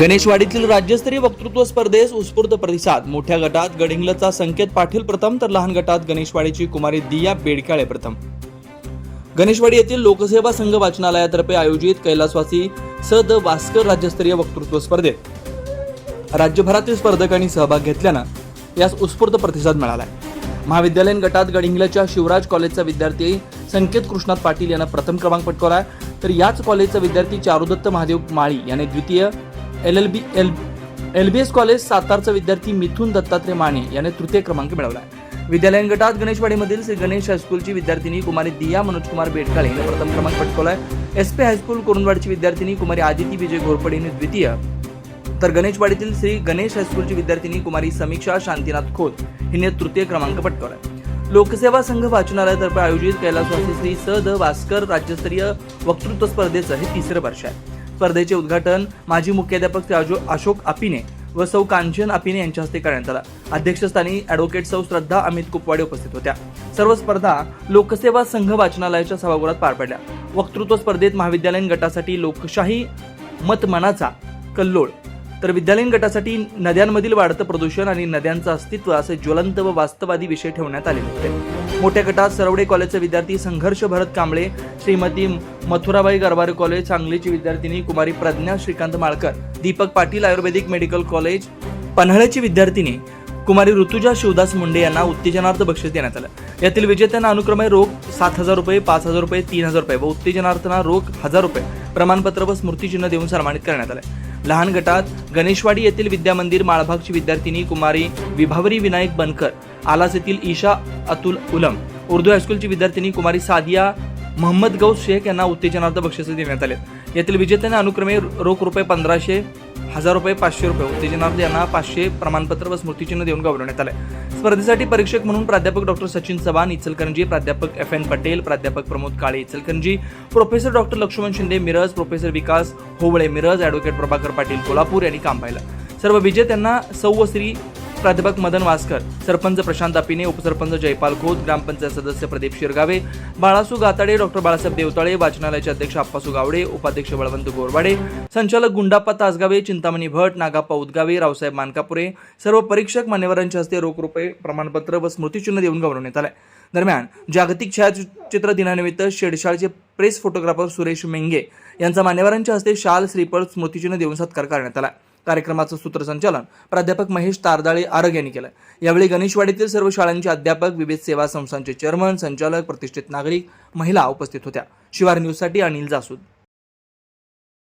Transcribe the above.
गणेशवाडीतील राज्यस्तरीय वक्तृत्व स्पर्धेस उत्स्फूर्त प्रतिसाद. मोठ्या गटात गडिंगलचा संकेत पाटील प्रथम तर लहान गटात गणेशवाडीची कुमारी दिया बेडकाळे प्रथम. गणेशवाडी येथील लोकसेवा संघ वाचनालयातर्फे आयोजित कैलासवासी स द भास्कर राज्यस्तरीय वक्तृत्व स्पर्धेत. राज्यभरातील स्पर्धकांनी सहभाग घेतल्यानं यास उत्स्फूर्त प्रतिसाद मिळालाय. महाविद्यालयीन गटात गडिंगलच्या शिवराज कॉलेजचा विद्यार्थी संकेत कृष्णात पाटील यांना प्रथम क्रमांक पटकावला तर याच कॉलेजचा विद्यार्थी चारुदत्त महादेव माळी याने द्वितीय L L B L L B S college सातारचा विद्यार्थी मिथुन दत्तात्रय माने याने तृतीय क्रमांक मिळवला. विद्यालयीन गटात गणेशवाडीमधील श्री गणेश हायस्कूलची विद्यार्थिनी कुमारी दिया मनोजकुमार बेडकाळे हिने प्रथम क्रमांक पटकवलाय. एस पी हायस्कूल कुरुंदवाडची विद्यार्थिनी कुमारी आदिती विजय घोरपडे हिने द्वितीय. तर गणेशवाडीतील श्री गणेश हायस्कूलची विद्यार्थिनी कुमारी समीक्षा शांतीनाथ खोत हिने तृतीय क्रमांक पटकावलाय. लोकसेवा संघ वाचनालयातर्फे आयोजित कैलासवासी श्री स द भास्कर राज्यस्तरीय वक्तृत्व स्पर्धेचं हे तिसरं वर्ष आहे. स्पर्धेचे उद्घाटन माजी मुख्याध्यापक श्री अशोक आपिने व सौ कांचन आपिने यांच्या हस्ते करण्यात आला. अध्यक्षस्थानी ॲडव्होकेट सौ श्रद्धा अमित कुपवाडे उपस्थित होत्या. सर्व स्पर्धा लोकसेवा संघ वाचनालयाच्या सभागृहात पार पडल्या. वक्तृत्व स्पर्धेत महाविद्यालयीन गटासाठी लोकशाही मतमनाचा कल्लोळ तर विद्यालयीन गटासाठी नद्यांमधील वाढतं प्रदूषण आणि नद्यांचं अस्तित्व असे ज्वलंत व वास्तवादी विषय ठेवण्यात आले होते. मोठ्या गटात सरवडे कॉलेजचे विद्यार्थी संघर्ष भरत कांबळे श्रीमती मथुराबाई गरवारे कॉलेज सांगलीची विद्यार्थिनी कुमारी Pradnya Shrikant Malkar Deepak Patil ayurvedic medical college पन्हाळ्याची विद्यार्थिनी कुमारी ऋतुजा शिवदास मुंडे यांना उत्तेजनार्थ बक्षीस देण्यात आलं. यातील विजेत्यांना अनुक्रमे रोख सात हजार रुपये पाच हजार रुपये तीन हजार रुपये व उत्तेजनार्थांना रोख हजार रुपये प्रमाणपत्र व स्मृतिचिन्ह देऊन सन्मानित करण्यात आलं. लहान गटात गणेशवाडी येथील विद्यामंदिर माळभागची विद्यार्थिनी कुमारी विभावरी विनायक बनकर आलास येथील ईशा अतुल उलम उर्दू हायस्कूलची विद्यार्थिनी कुमारी सादिया मोहम्मद गौस शेख यांना उत्तेजनार्थ बक्षिसे देण्यात आले. यातील विजेत्यांना अनुक्रमे रोख रुपये पंधराशे हजार रुपये पाचशे रुपये. उत्तेजनार्थ यांना पाचशे प्रमाणपत्र व स्मृतिचिन्ह देऊन गौरवण्यात आलं स्पर्धेसाठी परीक्षक म्हणून प्राध्यापक डॉक्टर सचिन चव्हाण इचलकरंजी प्राध्यापक एफ एन पटेल प्राध्यापक Pramod Kale Ichalkaranji professor doctor Laxman Shinde Miraj professor Vikas Howale Miraj advocate Prabhakar Patil Kolhapur यांनी काम पाहिलं. सर्व विजेत्यांना सौ श्री प्राध्यापक मदन वासकर सरपंच प्रशांत आपिने उपसरपंच जयपाल खोत ग्रामपंचायत सदस्य प्रदीप शिरगावे बाळासू गाताडे डॉक्टर बाळासाहेब देवताळे वाचनालयाचे अध्यक्ष आप्पासू गावडे उपाध्यक्ष बळवंत गोरवाडे संचालक गुंडाप्पा तासगावे चिंतामणी भट नागाप्पा उदगावे रावसाहेब मानकापुरे सर्व परीक्षक मान्यवरांच्या हस्ते रोख रुपये प्रमाणपत्र व स्मृतिचिन्ह देऊन गौरवण्यात आले दरम्यान जागतिक छायाचित्र दिनानिमित्त शेडशाळचे प्रेस फोटोग्राफर सुरेश मेंगे यांचा मान्यवरांच्या हस्ते शाल श्रीफळ स्मृतिचिन्ह देऊन सत्कार करण्यात आला. कार्यक्रमाचं सूत्रसंचालन. प्राध्यापक महेश तारदाळे आरग यांनी केलं. यावेळी गणेशवाडीतील सर्व शाळांचे अध्यापक विविध सेवा संस्थांचे चेअरमन संचालक प्रतिष्ठित नागरिक महिला उपस्थित होत्या. शिवार न्यूजसाठी अनिल जासूद.